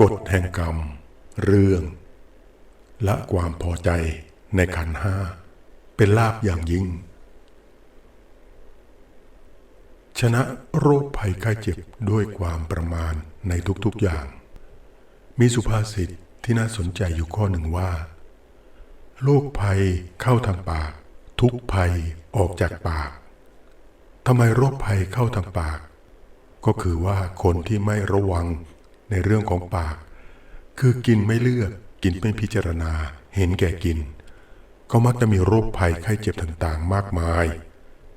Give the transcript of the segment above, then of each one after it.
กฎแห่งกรรม เรื่องและความพอใจในขันห้า เป็นลาบอย่างยิ่ง ชนะโรคภัยไข้เจ็บด้วยความประมาณในทุกๆอย่าง มีสุภาษิตที่น่าสนใจอยู่ข้อหนึ่งว่า โรคภัยเข้าทางปาก ทุกภัยออกจากปากทำไมโรคภัยเข้าทางปาก ก็คือว่าคนที่ไม่ระวัง ในเรื่องของปาก คือกินไม่เลือก กินไม่พิจารณา เห็นแก่กิน ก็มักจะมีโรคภัยไข้เจ็บต่างๆ มากมาย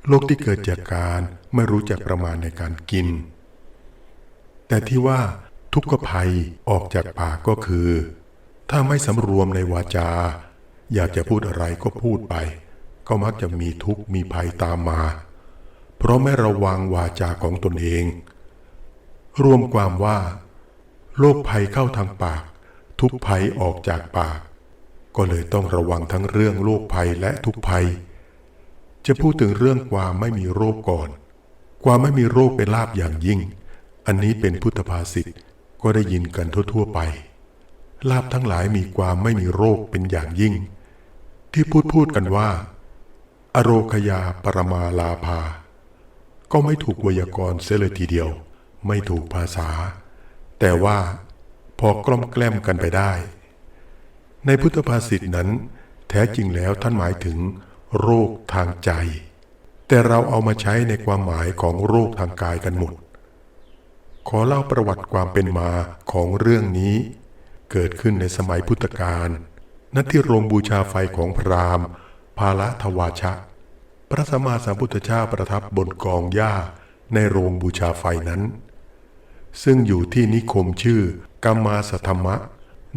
โรคที่เกิดจากการไม่รู้จักประมาณในการกิน แต่ที่ว่าทุกขภัยออกจากปากก็คือ ถ้าไม่สำรวมในวาจา อยากจะพูดอะไรก็พูดไป ก็มักจะมีทุกข์มีภัยตามมา เพราะไม่ระวังวาจาของตนเอง รวมความว่า โรคภัยเข้าทางปาก ทุกภัยออกจากปาก ก็เลยต้องระวังทั้งเรื่องโรคภัยและทุกภัย จะพูดถึงเรื่องความไม่มีโรคก่อน ความไม่มีโรคเป็นลาบอย่างยิ่ง อันนี้เป็นพุทธภาษิตก็ได้ยินกันทั่วๆไป ลาบทั้งหลายมีความไม่มีโรคเป็นอย่างยิ่ง ที่พูดพูดกันว่า อโรคยาปรมาลาภา ก็ไม่ถูกไวยากรณ์เสียเลยทีเดียว ไม่ถูกภาษา แต่ว่าพอกล้อมแกล้มกันไปได้ ในพุทธภาษิตนั้น แท้จริงแล้วท่านหมายถึง โรคทางใจ แต่เราเอามาใช้ในความหมายของโรคทางกายกันหมด ขอเล่าประวัติความเป็นมาของเรื่องนี้ เกิดขึ้นในสมัยพุทธกาลณที่โรงบูชาไฟของพราหมณ์ ภาละทวาชะ พระสัมมาสัมพุทธเจ้าประทับบนกองหญ้าในโรงบูชาไฟนั้น ซึ่งอยู่ที่นิคมชื่อกัมาสธรรมะ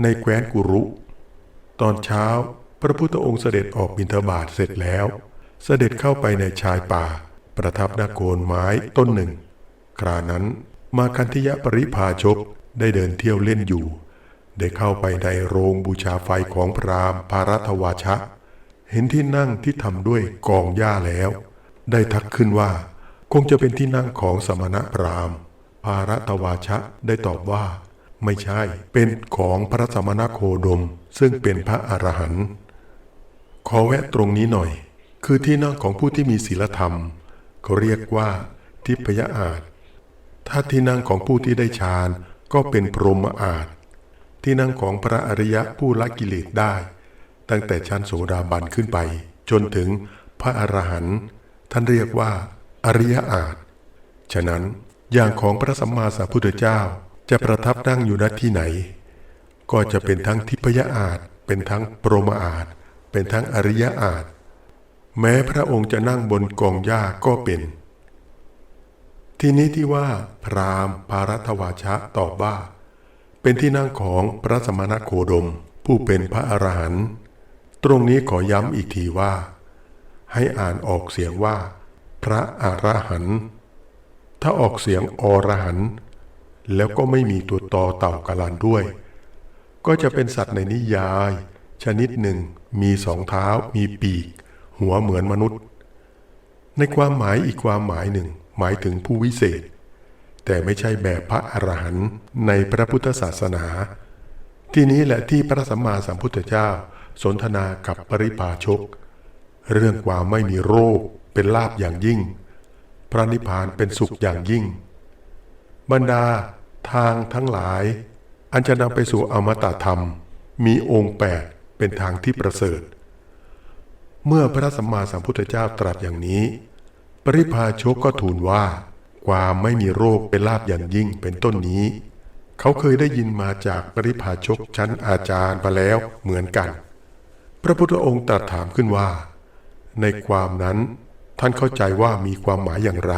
ในแคว้นกุรุ ตอนเช้าพระพุทธองค์เสด็จออกบิณฑบาตเสร็จแล้ว เสด็จเข้าไปในชายป่า ประทับนาโกนไม้ต้นหนึ่ง ครานั้นมาคันธิยะปริพาชกได้เดินเที่ยวเล่นอยู่ ได้เข้าไปในโรงบูชาไฟของพราหมณ์ภารัตวาชะ เห็นที่นั่งที่ทำด้วยกองหญ้าแล้ว ได้ทักขึ้นว่า คงจะเป็นที่นั่งของสมณะพราหมณ์ ภารตวาชะได้ตอบว่า ไม่ใช่ เป็นของพระสมณโคดม ซึ่งเป็นพระอรหันต์ขอแวะตรงนี้หน่อย คือที่นั่งของผู้ที่มีศีลธรรม เขาเรียกว่า ทิพยอาจถ้าที่นั่งของผู้ที่ได้ฌานก็เป็นพรหมอาจที่นั่งของพระอริยะผู้ละกิเลสได้ ตั้งแต่ชั้นโสดาบันขึ้นไป จนถึงพระอรหันต์ท่านเรียกว่า อริยอาจฉะนั้น อย่างของพระสัมมาสัมพุทธเจ้าจะประทับนั่งอยู่ณที่ไหน ก็จะเป็นทั้งทิพยอาจเป็นทั้งปรมอาจเป็นทั้งอริยอาจแม้พระองค์จะนั่งบนกองหญ้าก็เป็น ทีนี้ที่ว่า พรามภารัตวาชะตอบว่า เป็นที่นั่งของพระสมณโคดมผู้เป็นพระอรหันต์ตรงนี้ขอย้ำอีกทีว่า ให้อ่านออกเสียงว่า พระอรหันต์ ถ้าออกเสียงอรหันต์แล้วก็ไม่มีตัวตอเต่ากะลันด้วย ก็จะเป็นสัตว์ในนิยาย ชนิดหนึ่ง มีสองเท้า มีปีก หัวเหมือนมนุษย์ ในความหมายอีกความหมายหนึ่ง หมายถึงผู้วิเศษ แต่ไม่ใช่แบบพระอรหันต์ในพระพุทธศาสนา ที่นี้แหละที่พระสัมมาสัมพุทธเจ้า สนทนากับปริพาชก เรื่องความไม่มีโรคเป็นลาบอย่างยิ่ง พระนิพพานเป็นสุขอย่างยิ่ง บรรดาทางทั้งหลาย อันจะนำไปสู่อมตะธรรม มีองค์แปดเป็นทางที่ประเสริฐ เมื่อพระสัมมาสัมพุทธเจ้าตรัสอย่างนี้ ปริพาชกก็ทูลว่า ความไม่มีโรคเป็นลาบอย่างยิ่งเป็นต้นนี้ เขาเคยได้ยินมาจากปริพาชกชั้นอาจารย์มาแล้วเหมือนกัน พระพุทธองค์ตรัสถามขึ้นว่า ในความนั้น ท่านเข้าใจว่ามีความหมายอย่างไร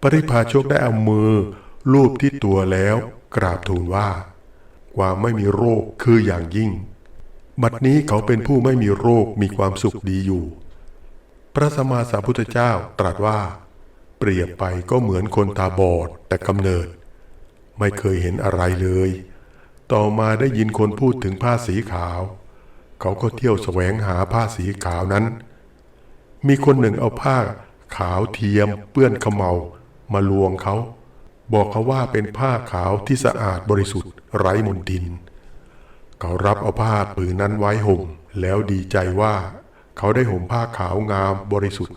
ปริพาชกได้เอามือลูบที่ตัวแล้วกราบทูลว่า ความไม่มีโรคคืออย่างยิ่ง บัดนี้เขาเป็นผู้ไม่มีโรคมีความสุขดีอยู่ พระสมมาสัมพุทธเจ้าตรัสว่า เปรียบไปก็เหมือนคนตาบอดแต่กำเนิด ไม่เคยเห็นอะไรเลย ต่อมาได้ยินคนพูดถึงผ้าสีขาว เขาก็เที่ยวแสวงหาผ้าสีขาวนั้น มีคนหนึ่งเอาผ้า ขาวเทียม เปื้อนขมเมามาลวงเขา บอกเขาว่าเป็นผ้าขาวที่สะอาดบริสุทธิ์ไร้มลทิน เขารับเอาผ้าผืนนั้นไว้ห่ม แล้วดีใจว่า เขาได้ห่มผ้าขาวงามบริสุทธิ์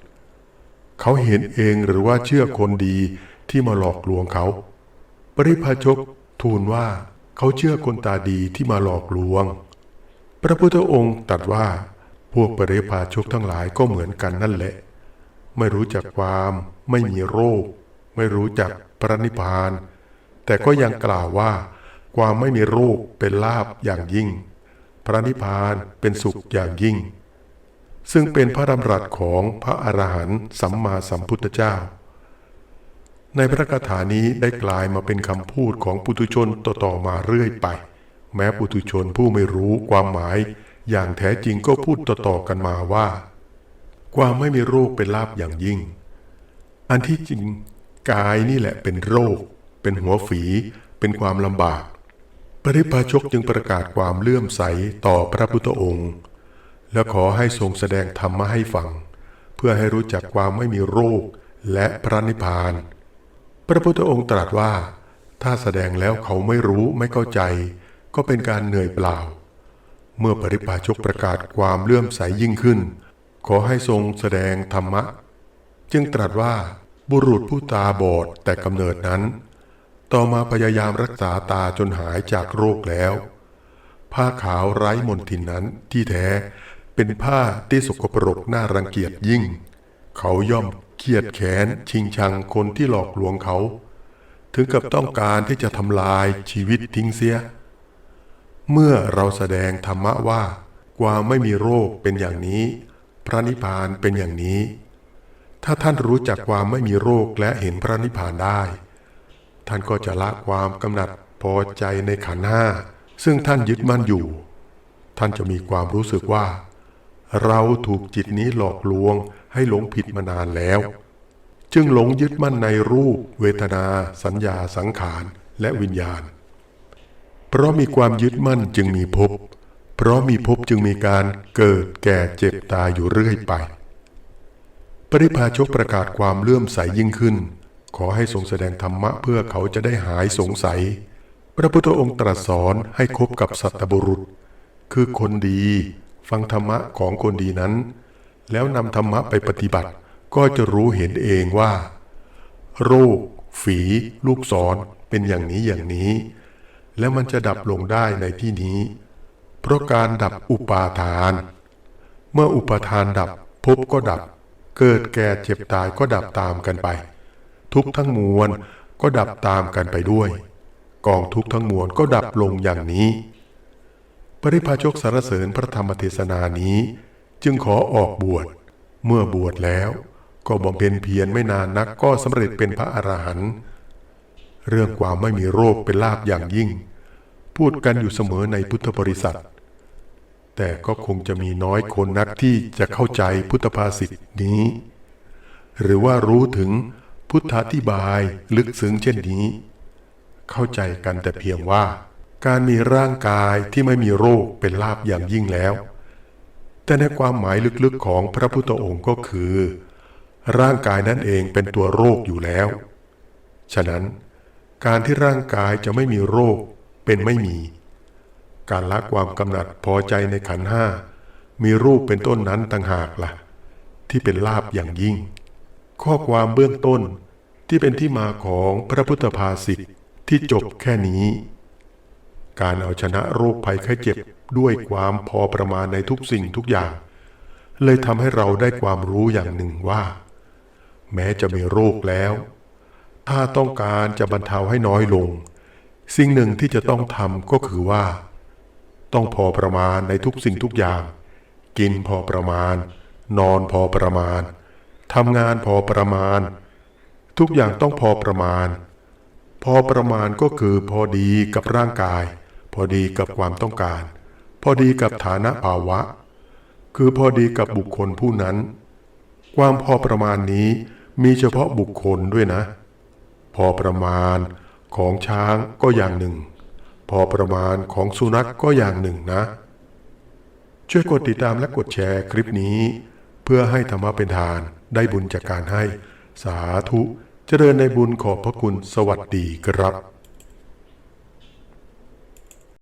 เขาเห็นเองหรือว่าเชื่อคนดีที่มาหลอกลวงเขา ปริพาชกทูลว่าเขาเชื่อคนตาดีที่มาหลอกลวง พระพุทธองค์ตรัสว่า พวกปริพาชกทั้งหลายก็เหมือนกันนั่นแหละ ไม่รู้จักความไม่มีโรค ไม่รู้จักพระนิพพาน แต่ก็ยังกล่าวว่า ความไม่มีโรคเป็นลาบอย่างยิ่ง พระนิพพานเป็นสุขอย่างยิ่ง ซึ่งเป็นพระดำรัสของพระอรหันต์สัมมาสัมพุทธเจ้า ในพระคาถานี้ได้กลายมาเป็นคำพูดของปุถุชนต่อๆมาเรื่อยไป แม้ปุถุชนผู้ไม่รู้ความหมาย อย่างแท้จริงก็พูดต่อๆกันมาว่า ความไม่มีโรคเป็นลาบอย่างยิ่ง อันที่จริงกายนี่แหละเป็นโรค เป็นหัวฝีเป็นความลำบาก ปริพาชกจึงประกาศความเลื่อมใสต่อพระพุทธองค์ และขอให้ทรงแสดงธรรมะให้ฟัง เพื่อให้รู้จักความไม่มีโรคและพระนิพพาน พระพุทธองค์ตรัสว่า ถ้าแสดงแล้วเขาไม่รู้ไม่เข้าใจ ก็เป็นการเหนื่อยเปล่า เมื่อปริพาชกประกาศความเลื่อมใสยิ่งขึ้น ขอให้ทรงแสดงธรรมะ จึงตรัสว่าบุรุษผู้ตาบอดแต่กำเนิดนั้น ต่อมาพยายามรักษาตาจนหายจากโรคแล้ว ผ้าขาวไร้มนทินนั้นที่แท้เป็นผ้าที่สกปรกน่ารังเกียจยิ่ง เขาย่อมเคียดแขนชิงชังคนที่หลอกลวงเขา ถึงกับต้องการที่จะทำลายชีวิตทิ้งเสีย เมื่อเราแสดงธรรมะว่า ความไม่มีโรคเป็นอย่างนี้ พระนิพพานเป็นอย่างนี้ ถ้าท่านรู้จักความไม่มีโรคและเห็นพระนิพพานได้ ท่านก็จะละความกำหนัดพอใจในขันห้าซึ่งท่านยึดมั่นอยู่ ท่านจะมีความรู้สึกว่า เราถูกจิตนี้หลอกลวงให้หลงผิดมานานแล้ว จึงหลงยึดมั่นในรูป เวทนา สัญญาสังขารและวิญญาณ เพราะมีความยึดมั่นจึงมีภพ เพราะมีภพจึงมีการเกิดแก่เจ็บตายอยู่เรื่อยไป ปริพาชกประกาศความเลื่อมใสยิ่งขึ้น ขอให้ทรงแสดงธรรมะเพื่อเขาจะได้หายสงสัย พระพุทธองค์ตรัสสอนให้คบกับสัตบุรุษ คือคนดี ฟังธรรมะของคนดีนั้น แล้วนำธรรมะไปปฏิบัติก็จะรู้เห็นเองว่า โรค ฝี ลูกศรเป็นอย่างนี้อย่างนี้ แล้วมันจะดับลงได้ในที่นี้ เพราะการดับอุปาทาน เมื่ออุปาทานดับภพก็ดับ เกิดแก่เจ็บตายก็ดับตามกันไป ทุกทั้งมวลก็ดับตามกันไปด้วย กองทุกทั้งมวลก็ดับลงอย่างนี้ ปริพาชกสารเสริญพระธรรมเทศนานี้ จึงขอออกบวช เมื่อบวชแล้ว ก็บำเพ็ญเพียรไม่นานนักก็สำเร็จเป็นพระอรหันต์ เรื่องความไม่มีโรคเป็นลาภอย่างยิ่ง พูดกันอยู่เสมอในพุทธบริษัท แต่ก็คงจะมีน้อยคนนักที่จะเข้าใจพุทธภาษิตนี้ หรือว่ารู้ถึงพุทธาธิบายลึกซึ้งเช่นนี้ เข้าใจกันแต่เพียงว่า การมีร่างกายที่ไม่มีโรคเป็นลาภอย่างยิ่งแล้ว แต่ในความหมายลึกๆของพระพุทธองค์ก็คือ ร่างกายนั่นเองเป็นตัวโรคอยู่แล้ว ฉะนั้น การที่ร่างกายจะไม่มีโรคเป็นไม่มี การละความกำหนัดพอใจในขันห้ามีรูปเป็นต้นนั้นต่างหากละ่ะ ที่เป็นลาบอย่างยิ่ง ข้อความเบื้องต้นที่เป็นที่มาของพระพุทธภาษิตที่จบแค่นี้ การเอาชนะโรคภัยไข้เจ็บด้วยความพอประมาณในทุกสิ่งทุกอย่าง เลยทำให้เราได้ความรู้อย่างหนึ่งว่า แม้จะมีโรคแล้ว ถ้าต้องการจะบรรเทาให้น้อยลง สิ่งหนึ่งที่จะต้องทำก็คือว่า ต้องพอประมาณในทุกสิ่งทุกอย่าง กินพอประมาณ นอนพอประมาณทำงานพอประมาณ ทุกอย่างต้องพอประมาณ พอประมาณก็คือพอดีกับร่างกาย พอดีกับความต้องการ พอดีกับฐานะภาวะ คือพอดีกับบุคคลผู้นั้น ความพอประมาณนี้มีเฉพาะบุคคลด้วยนะ พอประมาณของช้างก็อย่างหนึ่ง พอประมาณของสุนัขกก็อย่างหนึ่งนะ ช่วยกดติดตามและกดแชร์คลิปนี้ เพื่อให้ธรรมะเป็นทานได้บุญจากการให้สาธุเจริญในบุญขอบพระคุณสวัสดีครับ